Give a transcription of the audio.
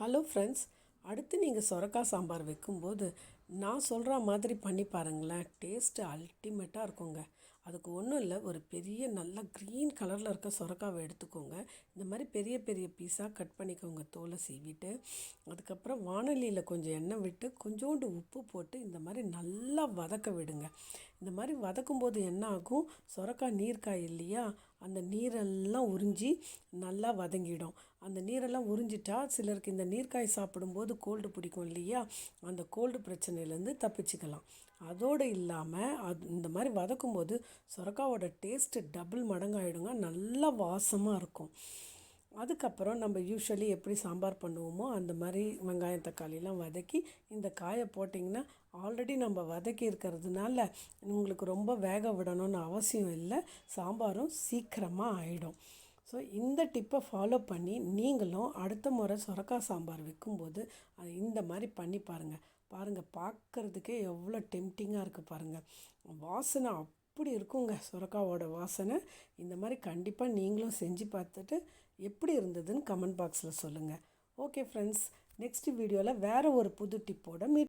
Hello friends அடுத்து நீங்கள் சொரக்காய் சாம்பார் வைக்கும்போது நான் சொல்கிற மாதிரி பண்ணி பாருங்களேன். டேஸ்ட்டு அல்டிமேட்டாக இருக்குங்க. அதுக்கு ஒன்றும் இல்லை. ஒரு பெரிய நல்ல க்ரீன் கலரில் இருக்க சொரக்காவை எடுத்துக்கோங்க. இந்த மாதிரி பெரிய பெரிய பீஸாக கட் பண்ணிக்கோங்க. தோலை சீவிட்டு அதுக்கப்புறம் வானலியில் கொஞ்சம் எண்ணெய் விட்டு கொஞ்சோண்டு உப்பு போட்டு இந்த மாதிரி நல்லா வதக்க விடுங்க. இந்த மாதிரி வதக்கும்போது என்ன ஆகும்? சொரக்காய் நீர்க்காய் இல்லையா? அந்த நீரெல்லாம் உறிஞ்சி நல்லா வதங்கிடும். அந்த நீரெல்லாம் உறிஞ்சிட்டா சிலருக்கு இந்த நீர்க்காய் சாப்பிடும்போது கோல்டு பிடிக்கும் இல்லையா? அந்த கோல்டு பிரச்சனை பிரச்சனையிலேருந்து தப்பிச்சுக்கலாம். அதோடு இல்லாமல் அது இந்த மாதிரி வதக்கும்போது சுரக்காவோட டேஸ்ட்டு டபுள் மடங்காயிடுங்க. நல்லா வாசமாக இருக்கும். அதுக்கப்புறம் நம்ம யூஸ்வலி எப்படி சாம்பார் பண்ணுவோமோ அந்த மாதிரி வெங்காயம் தக்காளிலாம் வதக்கி இந்த காயை போட்டிங்கன்னா ஆல்ரெடி நம்ம வதக்கி இருக்கிறதுனால உங்களுக்கு ரொம்ப வேக விடணும்னு அவசியம் இல்லை. சாம்பாரும் சீக்கிரமாக ஆகிடும் ஸோ இந்த டிப்பை ஃபாலோ பண்ணி நீங்களும் அடுத்த முறை சுரக்காய் சாம்பார் வைக்கும்போது அது இந்த மாதிரி பண்ணி பாருங்கள் பாருங்கள் பார்க்குறதுக்கே எவ்வளோ டெம்டிங்காக இருக்குது பாருங்கள் வாசனை அப்படி இருக்குங்க சுரக்காவோட வாசனை. இந்த மாதிரி கண்டிப்பாக நீங்களும் செஞ்சு பார்த்துட்டு எப்படி இருந்ததுன்னு கமெண்ட் பாக்ஸில் சொல்லுங்கள் ஓகே ஃப்ரெண்ட்ஸ் நெக்ஸ்ட் வீடியோவில் வேறு ஒரு புது டிப்போட மீட்